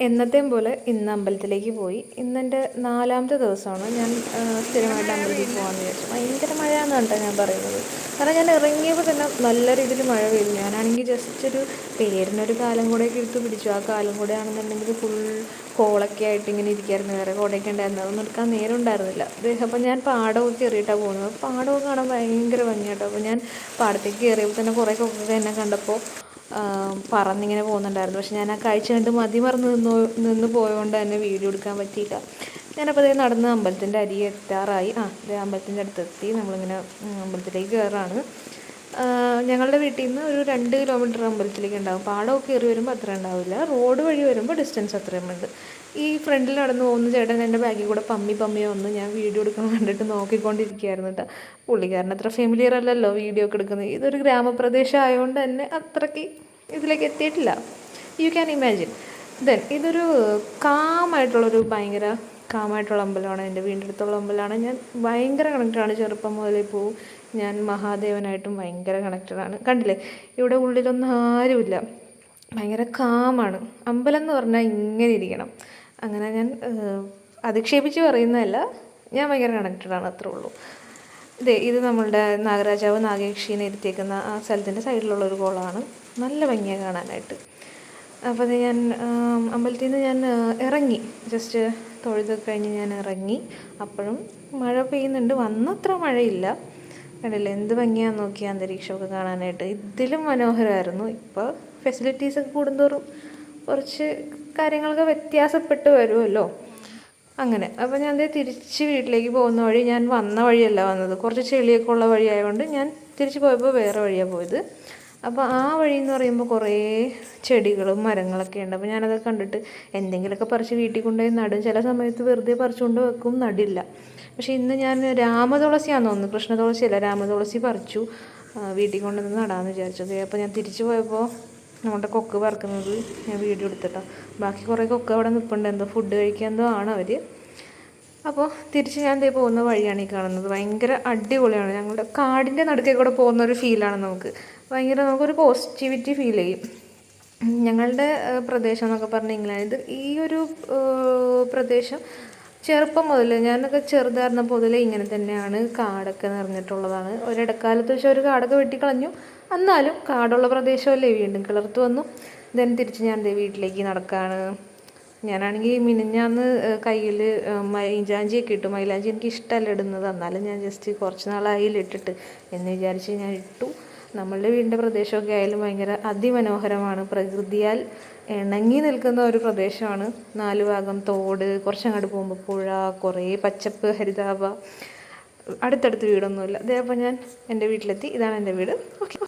എന്നത്തെയും പോലെ ഇന്ന് അമ്പലത്തിലേക്ക് പോയി. ഇന്നെന്റെ നാലാമത്തെ ദിവസമാണ്. ഞാൻ സ്ഥിരമായിട്ട് അമ്പലത്തിൽ പോകാമെന്ന് വിചാരിച്ചു. ഭയങ്കര മഴയാണെന്ന് കേട്ടോ ഞാൻ പറയുന്നത്. കാരണം ഞാൻ ഇറങ്ങിയപ്പോൾ തന്നെ നല്ല രീതിയിൽ മഴ പെയ്തു. ഞാനാണെങ്കിൽ ജസ്റ്റ് ഒരു പേരിനൊരു കാലം കൂടെയൊക്കെ എടുത്ത് പിടിച്ചു. ആ കാലം കൂടെ ആണെന്നുണ്ടെങ്കിൽ ഫുൾ കോളൊക്കെ ആയിട്ട് ഇങ്ങനെ ഇരിക്കായിരുന്നു. വേറെ കോടയൊക്കെ ഉണ്ടായിരുന്നു. അതൊന്നും എടുക്കാൻ നേരം ഉണ്ടായിരുന്നില്ല. ദേ, അപ്പം ഞാൻ പാടമൊക്കെ കയറിയിട്ടാണ് പോകുന്നത്. അപ്പോൾ പാടമൊക്കെ കാണാൻ ഭയങ്കര ഭംഗിയാട്ടോ. അപ്പോൾ ഞാൻ പാടത്തേക്ക് കയറിയപ്പോൾ തന്നെ കുറേ കൊക്കൊക്കെ എന്നെ കണ്ടപ്പോൾ പറന്നിങ്ങനെ പോകുന്നുണ്ടായിരുന്നു. പക്ഷെ ഞാൻ ആ കാഴ്ച കണ്ട് മതി മറന്ന് നിന്ന് നിന്ന് പോയതുകൊണ്ട് തന്നെ വീഡിയോ എടുക്കാൻ പറ്റിയില്ല. ഞാനപ്പോൾ അതേ നടന്ന് അമ്പലത്തിന്റെ അരി എത്താറായി. ആ അമ്പലത്തിന്റെ അടുത്തെത്തി. നമ്മളിങ്ങനെ അമ്പലത്തിലേക്ക് കയറാണ്. ഞങ്ങളുടെ വീട്ടിൽ നിന്ന് ഒരു രണ്ട് കിലോമീറ്റർ അമ്പലത്തിലേക്ക് ഉണ്ടാകും പാടമൊക്കെ കയറി വരുമ്പോൾ അത്ര ഉണ്ടാവില്ല. റോഡ് വഴി വരുമ്പോൾ ഡിസ്റ്റൻസ് അത്രയും ഉണ്ട്. ഈ ഫ്രണ്ടിൽ നടന്ന് പോകുന്ന ചേട്ടൻ എന്റെ ബാഗിൽ കൂടെ പമ്മി പമ്മി വന്ന് ഞാൻ വീഡിയോ എടുക്കണം കണ്ടിട്ട് നോക്കിക്കൊണ്ടിരിക്കുകയായിരുന്നു കേട്ടോ പുള്ളിക്കാരൻ അത്ര ഫെമിലിയർ അല്ലല്ലോ വീഡിയോ ഒക്കെ എടുക്കുന്നത് ഇതൊരു ഗ്രാമപ്രദേശം ആയതുകൊണ്ട് തന്നെ അത്രയ്ക്ക് ഇതിലേക്ക് എത്തിയിട്ടില്ല. യു ക്യാൻ ഇമാജിൻ ദെൻ ഇതൊരു കാമായിട്ടുള്ളൊരു ഭയങ്കര കാമായിട്ടുള്ള അമ്പലമാണ്. എന്റെ വീടിന്റെ അടുത്തുള്ള അമ്പലമാണ്. ഞാൻ ഭയങ്കര കണക്റ്റഡാണ് ചെറുപ്പം മുതലേ പോവും ഞാൻ മഹാദേവനായിട്ടും ഭയങ്കര കണക്റ്റഡാണ് കണ്ടില്ലേ? ഇവിടെ ഉള്ളിലൊന്നും ആരുമില്ല. ഭയങ്കര കാമാണ്. അമ്പലം എന്ന് പറഞ്ഞാൽ ഇങ്ങനെ ഇരിക്കണം. അങ്ങനെ ഞാൻ അധിക്ഷേപിച്ച് പറയുന്നതല്ല. ഞാൻ ഭയങ്കര കണക്റ്റഡാണ് അത്രേ ഉള്ളൂ. ഇതേ ഇത് നമ്മളുടെ നാഗരാജാവ് നാഗേക്ഷീനെ ഇരുത്തിയേക്കുന്ന ആ സ്ഥലത്തിന്റെ സൈഡിലുള്ള ഒരു കുളമാണ് നല്ല ഭംഗിയാണ് കാണാനായിട്ട്. അപ്പോൾ ഞാൻ അമ്പലത്തിൽ നിന്ന് ഞാൻ ഇറങ്ങി. ജസ്റ്റ് തൊഴുത് കഴിഞ്ഞ് ഞാൻ ഇറങ്ങി. അപ്പോഴും മഴ പെയ്യുന്നുണ്ട്. വന്നത്ര മഴയില്ല. കണ്ടില്ല? എന്ത് ഭംഗിയാന്ന് നോക്കി അന്തരീക്ഷമൊക്കെ കാണാനായിട്ട്. ഇതിലും മനോഹരമായിരുന്നു. ഇപ്പോൾ ഫെസിലിറ്റീസൊക്കെ കൂടുന്തോറും കുറച്ച് കാര്യങ്ങളൊക്കെ വ്യത്യാസപ്പെട്ട് വരുമല്ലോ അങ്ങനെ. അപ്പോൾ ഞാൻ ദേ തിരിച്ച് വീട്ടിലേക്ക് പോകുന്ന വഴി ഞാൻ വന്ന വഴിയല്ല വന്നത്. കുറച്ച് ചെളിയൊക്കെ ഉള്ള വഴിയായതുകൊണ്ട് ഞാൻ തിരിച്ച് പോയപ്പോൾ വേറെ വഴിയാണ് പോയത്. അപ്പോൾ ആ വഴി എന്ന് പറയുമ്പോൾ കുറേ ചെടികളും മരങ്ങളൊക്കെ ഉണ്ട്. അപ്പോൾ ഞാനത് കണ്ടിട്ട് എന്തെങ്കിലുമൊക്കെ പറിച്ച് വീട്ടിൽ കൊണ്ടുപോയി നടും. ചില സമയത്ത് വെറുതെ പറിച്ചുകൊണ്ട് വെക്കും നടില്ല. പക്ഷേ ഇന്ന് ഞാൻ രാമതുളസിയാണെന്ന് തോന്നുന്നു. കൃഷ്ണ തുളസിയല്ല രാമതുളസി പറിച്ചു. വീട്ടിൽ കൊണ്ടുവന്ന് നടാമെന്ന് വിചാരിച്ചത്. അപ്പോൾ ഞാൻ തിരിച്ചു പോയപ്പോൾ നമ്മുടെ കൊക്ക് പറക്കുന്നത് ഞാൻ വീഡിയോ എടുത്തിട്ടോ. ബാക്കി കുറേ കൊക്ക് അവിടെ നിൽപ്പുണ്ട് എന്തോ ഫുഡ് കഴിക്കാൻ എന്തോ ആണ് അവർ അപ്പോൾ തിരിച്ച് ഞാൻ ദേ പോകുന്ന വഴിയാണ് ഈ കാണുന്നത്. ഭയങ്കര അടിപൊളിയാണ്. ഞങ്ങളുടെ കാടിന്റെ നടുക്കേ കൂടെ പോകുന്ന ഒരു ഫീലാണ് നമുക്ക്. ഭയങ്കര നമുക്കൊരു പോസിറ്റിവിറ്റി ഫീൽ ചെയ്യും. ഞങ്ങളുടെ പ്രദേശം എന്നൊക്കെ പറഞ്ഞാൽ ഇംഗ്ലണ്ട് ഈ ഒരു പ്രദേശം ചെറുപ്പം മുതൽ ഞാനൊക്കെ ചെറുതായിരുന്നപ്പോൾ മുതലേ ഇങ്ങനെ തന്നെയാണ് കാടൊക്കെ നിറഞ്ഞിട്ടുള്ളതാണ്. ഒരിടക്കാലത്ത് വെച്ചാൽ ഒരു കാടൊക്കെ വെട്ടിക്കളഞ്ഞു. എന്നാലും കാടുള്ള പ്രദേശമല്ലേ വീണ്ടും കിളർത്ത് വന്നു. ദെൻ തിരിച്ച് ഞാൻ എന്റെ വീട്ടിലേക്ക് നടക്കുകയാണ് ഞാനാണെങ്കിൽ മിനിഞ്ഞാന്ന് കയ്യിൽ മൈലാഞ്ചിയൊക്കെ ഇട്ടു. മൈലാഞ്ചി എനിക്ക് ഇഷ്ടമല്ല ഇടുന്നത്. എന്നാലും ഞാൻ ജസ്റ്റ് കുറച്ച് നാളായി ഇട്ടിട്ട് എന്ന് വിചാരിച്ച് ഞാൻ ഇട്ടു. നമ്മളുടെ വീടിന്റെ പ്രദേശമൊക്കെ ആയാലും ഭയങ്കര അതിമനോഹരമാണ്. പ്രകൃതിയാൽ ഇണങ്ങി നിൽക്കുന്ന ഒരു പ്രദേശമാണ്. നാല് ഭാഗം തോട് കുറച്ചങ്ങോട്ട് പോകുമ്പോൾ പുഴ കുറേ പച്ചപ്പ് ഹരിതാഭ. അടുത്തടുത്ത് വീടൊന്നുമില്ല. അതേപോലെ ഞാൻ എന്റെ വീട്ടിലെത്തി. ഇതാണ് എന്റെ വീട്. ഓക്കെ